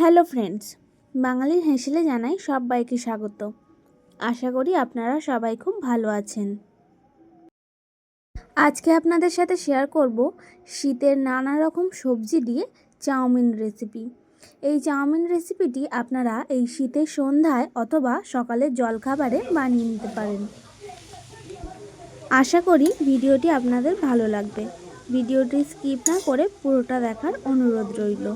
Hello friends, বাঙালির হেসেলে জানাই সবাইকে স্বাগত। আশা করি আপনারা সবাই খুব ভালো আছেন। আজকে আপনাদের সাথে শেয়ার করব শীতের নানা রকম সবজি দিয়ে চাউমিন রেসিপি এই চাউমিন রেসিপিটি আপনারা এই শীতের সন্ধ্যায় অথবা সকালের জলখাবারে বানিয়ে নিতে পারেন। আশা করি ভিডিওটি আপনাদের ভালো লাগবে। ভিডিওটি স্কিপ না করে পুরোটা দেখার অনুরোধ রইল।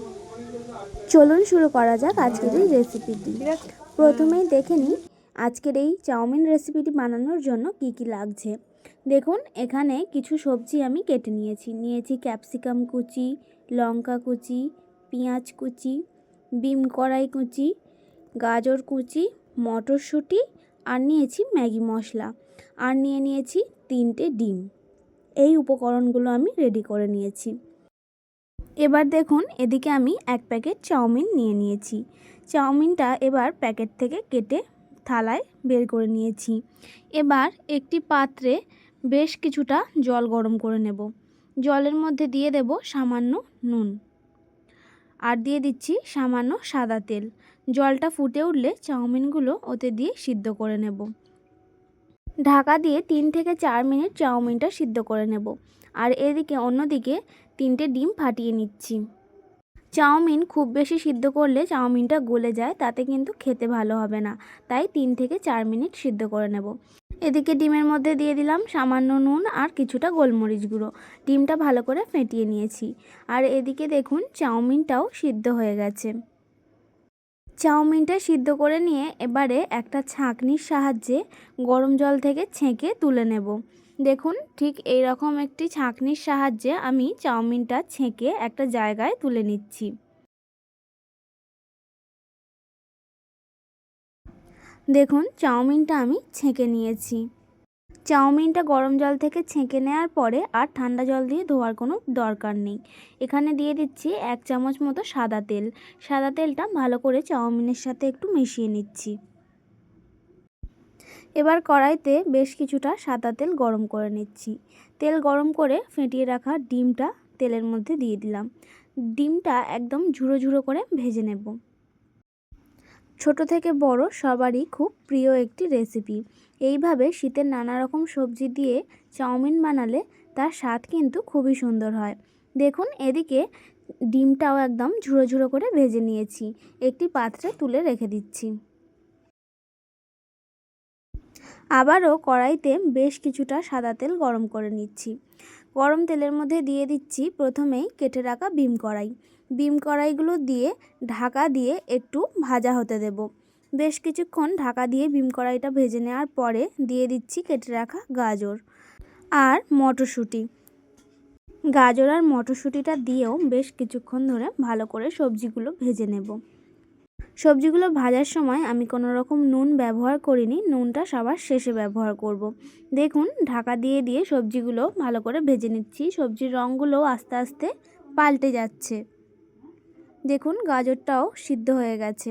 চলুন শুরু করা যাক আজকের এই রেসিপিটি প্রথমেই দেখে নিই আজকের এই চাউমিন রেসিপিটি বানানোর জন্য কি কি লাগছে। দেখুন, এখানে কিছু সবজি আমি কেটে নিয়েছি। নিয়েছি ক্যাপসিকাম কুচি, লঙ্কা কুচি, পেঁয়াজ কুচি, বিম কড়াই কুচি, গাজর কুচি, মটরশুঁটি আর নিয়েছি ম্যাগি মশলা। আর নিয়ে নিয়েছি তিনটে ডিম। এই উপকরণগুলো আমি রেডি করে নিয়েছি। এবার দেখুন, এদিকে আমি এক প্যাকেট চাউমিন নিয়ে নিয়েছি। চাউমিনটা এবার প্যাকেট থেকে কেটে থালায় বের করে নিয়েছি। এবার একটি পাত্রে বেশ কিছুটা জল গরম করে নেব। জলের মধ্যে দিয়ে দেব সামান্য নুন। আর দিয়ে দিচ্ছি সামান্য সাদা তেল। জলটা ফুটে উঠলে চাউমিনগুলো ওতে দিয়ে সিদ্ধ করে নেব। ঢাকা দিয়ে তিন থেকে চার মিনিট চাউমিনটা সিদ্ধ করে নেব। আর এদিকে অন্যদিকে তিনটে ডিম ফাটিয়ে নিচ্ছি। চাউমিন খুব বেশি সিদ্ধ করলে চাউমিনটা গলে যায়, তাতে কিন্তু খেতে ভালো হবে না। তাই তিন থেকে চার মিনিট সিদ্ধ করে নেব। এদিকে ডিমের মধ্যে দিয়ে দিলাম সামান্য নুন আর কিছুটা গোলমরিচ গুঁড়ো। ডিমটা ভালো করে ফেটিয়ে নিয়েছি। আর এদিকে দেখুন চাউমিনটাও সিদ্ধ হয়ে গেছে। চাউমিনটা সিদ্ধ করে নিয়ে এবারে একটা ছাঁকনির সাহায্যে গরম জল থেকে ছেঁকে তুলে নেব। দেখুন, ঠিক এই রকম একটি ছাঁকনির সাহায্যে আমি চাউমিনটা ছেঁকে একটা জায়গায় তুলে নিচ্ছি। দেখুন, চাউমিনটা আমি ছেঁকে নিয়েছি। চাউমিনটা গরম জল থেকে ছেঁকে নেওয়ার পরে আর ঠান্ডা জল দিয়ে ধোয়ার কোনো দরকার নেই। এখানে দিয়ে দিচ্ছি এক চামচ মতো সাদা তেল। সাদা তেলটা ভালো করে চাউমিনের সাথে একটু মিশিয়ে নিচ্ছি। এবার কড়াইতে বেশ কিছুটা সাদা তেল গরম করে নিচ্ছি। তেল গরম করে ফেটিয়ে রাখা ডিমটা তেলের মধ্যে দিয়ে দিলাম। ডিমটা একদম ঝুড়ো ঝুড়ো করে ভেজে নেব। ছোট থেকে বড় সবারই খুব প্রিয় একটি রেসিপি এইভাবে শীতের নানা রকম সবজি দিয়ে চাউমিন বানালে তার স্বাদ কিন্তু খুবই সুন্দর হয়। দেখুন, এদিকে ডিমটাও একদম ঝুড়ো ঝুড়ো করে ভেজে নিয়েছি। একটি পাত্রে তুলে রেখে দিচ্ছি। আবারও কড়াইতে বেশ কিছুটা সাদা তেল গরম করে নিচ্ছি। গরম তেলের মধ্যে দিয়ে দিচ্ছি প্রথমেই কেটে রাখা বিম কড়াই। বিম কড়াইগুলো দিয়ে ঢাকা দিয়ে একটু ভাজা হতে দেব। বেশ কিছুক্ষণ ঢাকা দিয়ে বিম কড়াইটা ভেজে নেওয়ার পরে দিয়ে দিচ্ছি কেটে রাখা গাজর আর মটরশুঁটি। গাজর আর মটরশুঁটিটা দিয়েও বেশ কিছুক্ষণ ধরে ভালো করে সবজিগুলো ভেজে নেব। সবজিগুলো ভাজার সময় আমি কোনো রকম নুন ব্যবহার করিনি, নুনটা সবার শেষে ব্যবহার করব। দেখুন, ঢাকা দিয়ে দিয়ে সবজিগুলো ভালো করে ভেজে নিচ্ছি। সবজির রঙগুলো আস্তে আস্তে পাল্টে যাচ্ছে। দেখুন, গাজরটাও সিদ্ধ হয়ে গেছে।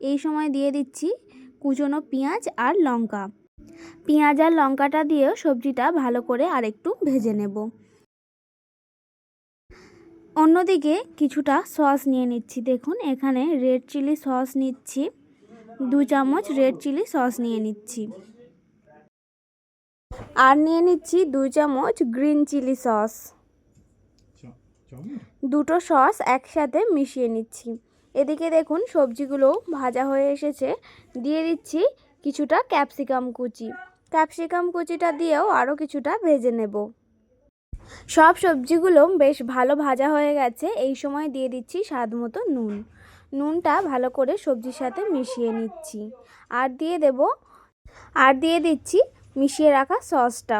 এই সময় দিয়ে দিচ্ছি কুচনো পেঁয়াজ আর লঙ্কা। পেঁয়াজ আর লঙ্কাটা দিয়েও সবজিটা ভালো করে আরেকটু ভেজে নেব। অন্যদিকে কিছুটা সস নিয়ে নিচ্ছি। দেখুন, এখানে রেড চিলি সস নিচ্ছি। দু চামচ রেড চিলি সস নিয়ে নিচ্ছি। আর নিয়ে নিচ্ছি দু চামচ গ্রিন চিলি সস। দুটো সস একসাথে মিশিয়ে নিচ্ছি। এদিকে দেখুন সবজিগুলো ভাজা হয়ে এসেছে। দিয়ে দিচ্ছি কিছুটা ক্যাপসিকাম কুচি। ক্যাপসিকাম কুচিটা দিয়েও আরও কিছুটা ভেজে নেব। সব সবজিগুলো বেশ ভালো ভাজা হয়ে গেছে। এই সময় দিয়ে দিচ্ছি স্বাদ মতো নুন। নুনটা ভালো করে সবজির সাথে মিশিয়ে নিচ্ছি। আর দিয়ে দেব, আর দিয়ে দিচ্ছি মিশিয়ে রাখা সসটা।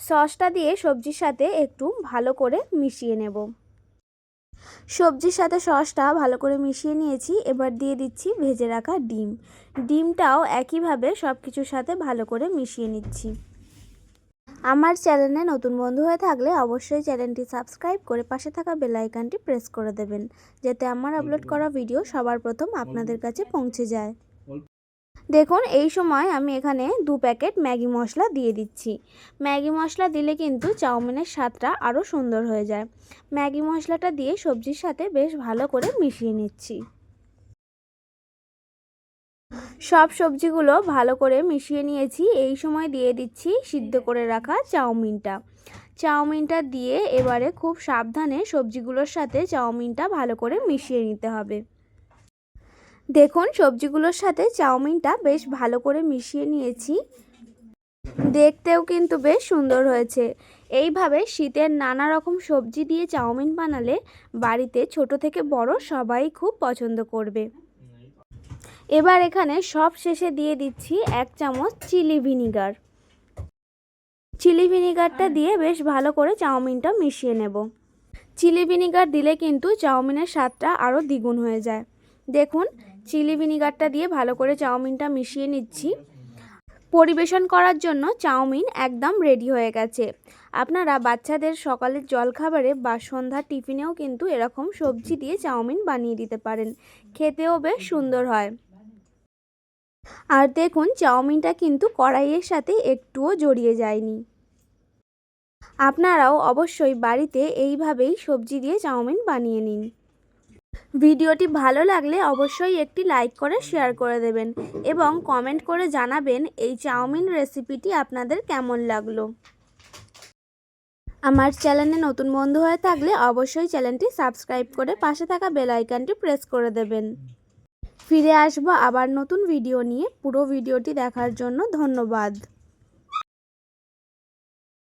সসটা দিয়ে সবজির সাথে একটু ভালো করে মিশিয়ে নেব। সবজির সাথে সসটা ভালো করে মিশিয়ে নিয়েছি। এবার দিয়ে দিচ্ছি ভেজে রাখা ডিম। ডিমটাও একইভাবে সব কিছুর সাথে ভালো করে মিশিয়ে নিচ্ছি। আমার চ্যানেলে নতুন বন্ধু হয়ে থাকলে অবশ্যই চ্যানেলটি সাবস্ক্রাইব করে পাশে থাকা বেল আইকনটি প্রেস করে দেবেন যাতে আমার আপলোড করা ভিডিও সবার প্রথম আপনাদের কাছে পৌঁছে যায়। দেখুন এই সময় আমি এখানে দু প্যাকেট ম্যাগি মশলা দিয়ে দিচ্ছি। ম্যাগি মশলা দিলে কিন্তু চাউমিনের স্বাদটা আরও সুন্দর হয়ে যায়। ম্যাগি মশলাটা দিয়ে সবজির সাথে বেশ ভালো করে মিশিয়ে নিচ্ছি। সব সবজিগুলো ভালো করে মিশিয়ে নিয়েছি। এই সময় দিয়ে দিচ্ছি সিদ্ধ করে রাখা চাউমিনটা। চাউমিনটা দিয়ে এবারে খুব সাবধানে সবজিগুলোর সাথে চাউমিনটা ভালো করে মিশিয়ে নিতে হবে। দেখুন, সবজিগুলোর সাথে চাউমিনটা বেশ ভালো করে মিশিয়ে নিয়েছি। দেখতেও কিন্তু বেশ সুন্দর হয়েছে। এইভাবে শীতের নানা রকম সবজি দিয়ে চাউমিন বানালে বাড়িতে ছোট থেকে বড় সবাই খুব পছন্দ করবে। এবার এখানে সব শেষে দিয়ে দিচ্ছি এক চামচ চিলি ভিনিগার। চিলি ভিনিগারটা দিয়ে বেশ ভালো করে চাউমিনটা মিশিয়ে নেব। চিলি ভিনিগার দিলে কিন্তু চাউমিনের স্বাদটা আরও দ্বিগুণ হয়ে যায়। দেখুন, চিলি ভিনিগারটা দিয়ে ভালো করে চাউমিনটা মিশিয়ে নিচ্ছি। পরিবেশন করার জন্য চাউমিন একদম রেডি হয়ে গেছে। আপনারা বাচ্চাদের সকালের জলখাবারে বা সন্ধ্যার টিফিনেও কিন্তু এরকম সবজি দিয়ে চাউমিন বানিয়ে দিতে পারেন। খেতেও বেশ সুন্দর হয়। আর দেখুন, চাউমিনটা কিন্তু কড়াইয়ের সাথে একটুও জড়িয়ে যায়নি। আপনারাও অবশ্যই বাড়িতে এইভাবেই সবজি দিয়ে চাউমিন বানিয়ে নিন। ভিডিওটি ভালো লাগলে অবশ্যই একটি লাইক করে শেয়ার করে দেবেন এবং কমেন্ট করে জানাবেন এই চাউমিন রেসিপিটি আপনাদের কেমন লাগল। আমার চ্যানেলে নতুন বন্ধু হয়ে থাকলে অবশ্যই চ্যানেলটি সাবস্ক্রাইব করে পাশে থাকা বেল আইকনটি প্রেস করে দেবেন। ফিরে আসব আবার নতুন ভিডিও নিয়ে। পুরো ভিডিওটি দেখার জন্য ধন্যবাদ।